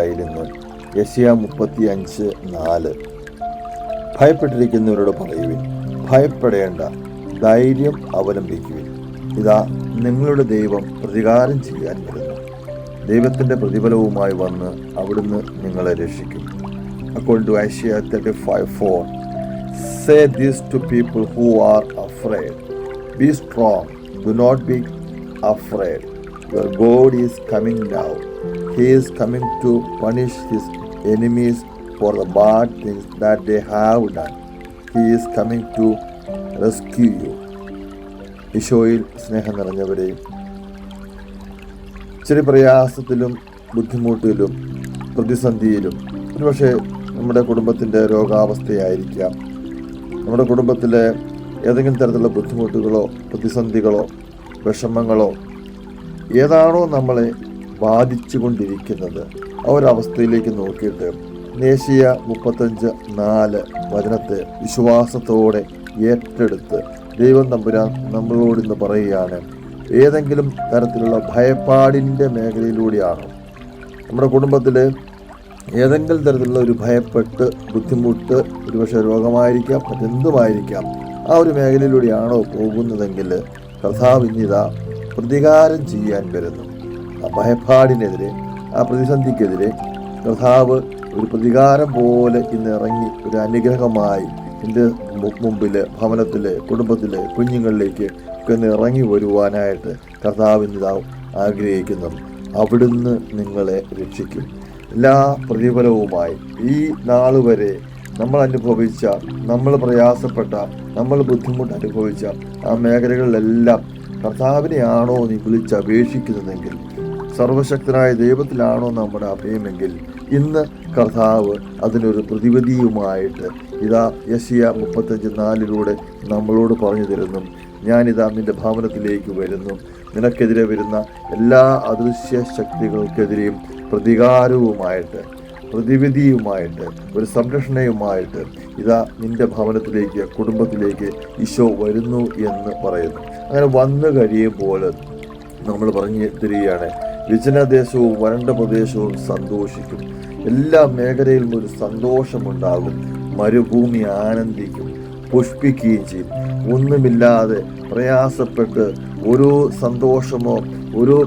അല്ലേലിയായിരുന്നു യശിയ മുപ്പത്തി അഞ്ച് നാല്. ഭയപ്പെട്ടിരിക്കുന്നവരോട് പറയുവിൻ ഭയപ്പെടേണ്ട ധൈര്യം അവലംബിക്കുവിൻ. ഇതാ നിങ്ങളുടെ ദൈവം പ്രതികാരം ചെയ്യാൻ വരുന്നു. ദൈവത്തിന്റെ പ്രതിഫലവുമായി വന്ന് അവിടുന്ന് നിങ്ങളെ രക്ഷിക്കും. According to Isaiah thirty five four say these to people who are afraid be strong do not be afraid your God is coming now he is coming to punish his enemies for the bad things that they have done he is coming to rescue you ഈശോയിൽ സ്നേഹം നിറഞ്ഞവരെയും ഇച്ചിരി പ്രയാസത്തിലും ബുദ്ധിമുട്ടിലും പ്രതിസന്ധിയിലും ഒരുപക്ഷെ നമ്മുടെ കുടുംബത്തിന്റെ രോഗാവസ്ഥയായിരിക്കാം. നമ്മുടെ കുടുംബത്തിലെ ഏതെങ്കിലും തരത്തിലുള്ള ബുദ്ധിമുട്ടുകളോ പ്രതിസന്ധികളോ വിഷമങ്ങളോ ഏതാണോ നമ്മളെ ബാധിച്ചു കൊണ്ടിരിക്കുന്നത് ആ ഒരവസ്ഥയിലേക്ക് നോക്കിയിട്ട് നേശിയ മുപ്പത്തഞ്ച് നാല് വചനത്തെ വിശ്വാസത്തോടെ ഏറ്റെടുത്ത് ദൈവം തമ്പുരാൻ നമ്മളോട് ഇന്ന് പറയുകയാണ്. ഏതെങ്കിലും തരത്തിലുള്ള ഭയപ്പാടിന്റെ മേഖലയിലൂടെയാണ്. നമ്മുടെ കുടുംബത്തിൽ ഏതെങ്കിലും തരത്തിലുള്ള ഒരു ഭയപ്പെട്ട് ബുദ്ധിമുട്ട് ഒരുപക്ഷെ രോഗമായിരിക്കാം മറ്റെന്തുമായിരിക്കാം ആ ഒരു മേഖലയിലൂടെയാണോ പോകുന്നതെങ്കിൽ ഇന്നിതാ പ്രതികാരം ചെയ്യാൻ വരുന്നു. ഭയപ്പാടിനെതിരെ ആ പ്രതിസന്ധിക്കെതിരെ കർത്താവ് ഒരു പ്രതികാരം പോലെ ഇന്ന് ഇറങ്ങി ഒരു അനുഗ്രഹമായി എന്റെ മുമ്പിൽ ഭവനത്തിൽ കുടുംബത്തിൽ കുഞ്ഞുങ്ങളിലേക്ക് ഒക്കെ ഒന്ന് ഇറങ്ങി വരുവാനായിട്ട് കർത്താവ് ഇതാവും ആഗ്രഹിക്കുന്നു. അവിടുന്ന് നിങ്ങളെ രക്ഷിക്കും. എല്ലാ പ്രതിഫലവുമായി ഈ നാൾ വരെ നമ്മൾ അനുഭവിച്ച നമ്മൾ പ്രയാസപ്പെട്ട നമ്മൾ ബുദ്ധിമുട്ട് അനുഭവിച്ച ആ മേഖലകളിലെല്ലാം കർത്താവിനെയാണോ നീ വിളിച്ചപേക്ഷിക്കുന്നതെങ്കിൽ സർവശക്തനായ ദൈവത്തിലാണോ നമ്മുടെ അഭയമെങ്കിൽ ഇന്ന് കർത്താവ് അതിനൊരു പ്രതിവിധിയുമായിട്ട് ഇതാ യശിയ മുപ്പത്തഞ്ച് നാലിലൂടെ നമ്മളോട് പറഞ്ഞു തരുന്നു. ഞാനിതാ നിന്റെ ഭവനത്തിലേക്ക് വരുന്നു. നിനക്കെതിരെ വരുന്ന എല്ലാ അദൃശ്യ ശക്തികൾക്കെതിരെയും പ്രതികാരവുമായിട്ട് പ്രതിവിധിയുമായിട്ട് ഒരു സംരക്ഷണയുമായിട്ട് ഇതാ നിന്റെ ഭവനത്തിലേക്ക് കുടുംബത്തിലേക്ക് ഈശോ വരുന്നു എന്ന് പറയുന്നു. അങ്ങനെ വന്നു കഴിയുമ്പോൾ നമ്മൾ പറഞ്ഞു തരികയാണ് വിജനദേശവും വരണ്ട പ്രദേശവും സന്തോഷിക്കും. എല്ലാ മേഖലയിലും ഒരു സന്തോഷമുണ്ടാകും. മരുഭൂമി ആനന്ദിക്കും പുഷ്പിക്കുകയും ചെയ്യും. ഒന്നുമില്ലാതെ പ്രയാസപ്പെട്ട് ഒരു സന്തോഷമോ ഒരു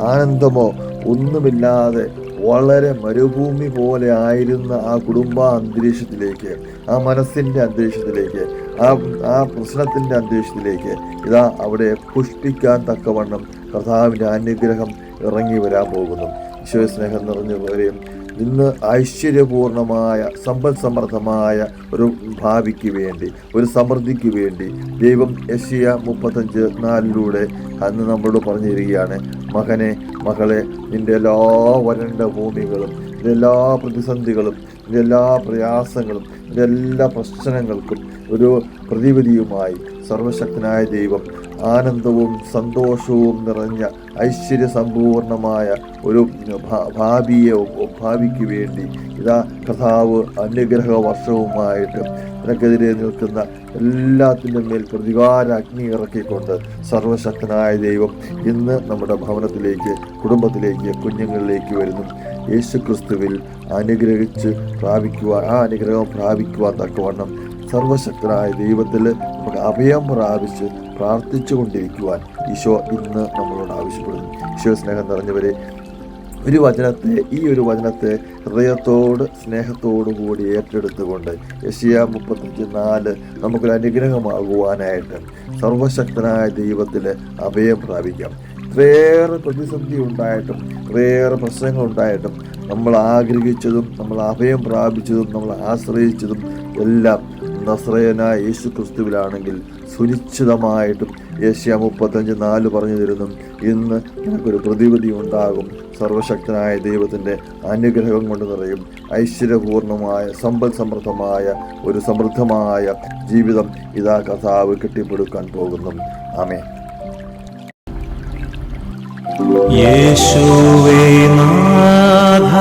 ആനന്ദമോ ഒന്നുമില്ലാതെ വളരെ മരുഭൂമി പോലെ ആയിരുന്ന ആ കുടുംബ അന്തരീക്ഷത്തിലേക്ക് ആ മനസ്സിന്റെ അന്തരീക്ഷത്തിലേക്ക് ആ ആ പ്രശ്നത്തിന്റെ അന്തരീക്ഷത്തിലേക്ക് ഇതാ അവിടെ പുഷ്പിക്കാൻ തക്കവണ്ണം കർത്താവിന്റെ അനുഗ്രഹം ഇറങ്ങി വരാൻ പോകുന്നു. ഈശോ സ്നേഹം നിറഞ്ഞവരെയും ഇന്ന് ഐശ്വര്യപൂർണമായ സമ്പൽ സമൃദ്ധമായ ഒരു ഭാവിക്ക് വേണ്ടി ഒരു സമൃദ്ധിക്ക് വേണ്ടി ദൈവം യശിയ മുപ്പത്തഞ്ച് നാലിലൂടെ അന്ന് നമ്മളോട് പറഞ്ഞിരിക്കുകയാണ് മകനെ മകളെ നിന്റെ എല്ലാ വരണ്ട ഭൂമികളും നിന്റെ എല്ലാ പ്രതിസന്ധികളും നിന്റെ എല്ലാ പ്രയാസങ്ങളും നിന്റെ എല്ലാ പ്രശ്നങ്ങൾക്കും ഒരു പ്രതിവിധിയുമായി സർവശക്തനായ ദൈവം ആനന്ദവും സന്തോഷവും നിറഞ്ഞ ഐശ്വര്യസമ്പൂർണമായ ഒരു ഭാവിയെ ഭാവിക്ക് വേണ്ടി ഇതാ കഥാവ് അനുഗ്രഹ വർഷവുമായിട്ട് നിനക്കെതിരെ നിൽക്കുന്ന എല്ലാത്തിന്റെ മേൽ പ്രതികാര അഗ്നി ഇറക്കിക്കൊണ്ട് സർവശക്തനായ ദൈവം ഇന്ന് നമ്മുടെ ഭവനത്തിലേക്ക് കുടുംബത്തിലേക്ക് കുഞ്ഞുങ്ങളിലേക്ക് വരുന്നു. യേശു ക്രിസ്തുവിൽ അനുഗ്രഹിച്ച് പ്രാപിക്കുവാൻ ആ അനുഗ്രഹം പ്രാപിക്കുവാൻ തക്കവണ്ണം സർവശക്തനായ ദൈവത്തിൽ നമുക്ക് അഭയം പ്രാപിച്ച് പ്രാർത്ഥിച്ചു കൊണ്ടിരിക്കുവാൻ ഈശോ ഇന്ന് നമ്മളോട് ആവശ്യപ്പെടുന്നു. ഈശോ സ്നേഹം നിറഞ്ഞവരെ ഒരു വചനത്തെ ഈ ഒരു വചനത്തെ ഹൃദയത്തോട് സ്നേഹത്തോടു കൂടി ഏറ്റെടുത്തുകൊണ്ട് യശിയ മുപ്പത്തഞ്ച് നാല് നമുക്കൊരു അനുഗ്രഹമാകുവാനായിട്ട് സർവശക്തനായ ദൈവത്തിൽ അഭയം പ്രാപിക്കാം. ഇത്രയേറെ പ്രതിസന്ധി ഉണ്ടായിട്ടും ഇത്രയേറെ പ്രശ്നങ്ങൾ ഉണ്ടായിട്ടും നമ്മൾ ആഗ്രഹിച്ചതും നമ്മൾ അഭയം പ്രാപിച്ചതും നമ്മൾ ആശ്രയിച്ചതും എല്ലാം നസ്രയനായ യേശു ക്രിസ്തുവിലാണെങ്കിൽ സുനിശ്ചിതമായിട്ടും ഏഷ്യ മുപ്പത്തഞ്ച് നാല് പറഞ്ഞു തരുന്നു. ഇന്ന് നിനക്കൊരു പ്രതിവിധി ഉണ്ടാകും. സർവശക്തനായ ദൈവത്തിന്റെ അനുഗ്രഹം കൊണ്ട് നിറയും. ഐശ്വര്യപൂർണമായ സമ്പൽ സമൃദ്ധമായ ഒരു സമൃദ്ധമായ ജീവിതം ഇതാ കഥാവ് കെട്ടിപ്പടുക്കാൻ പോകുന്നു. ആമേ യേശുവേ നാഥ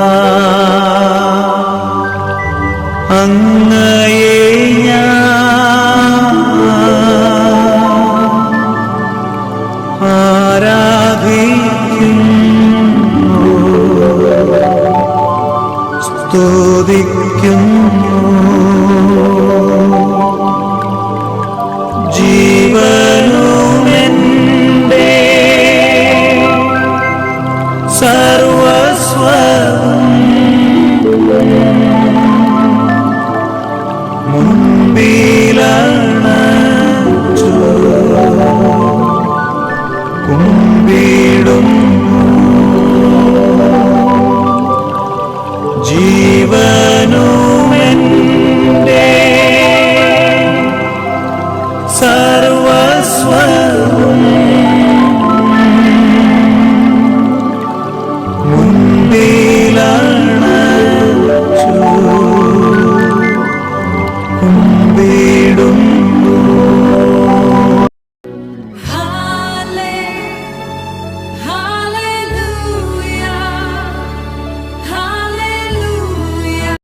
Señor. Não.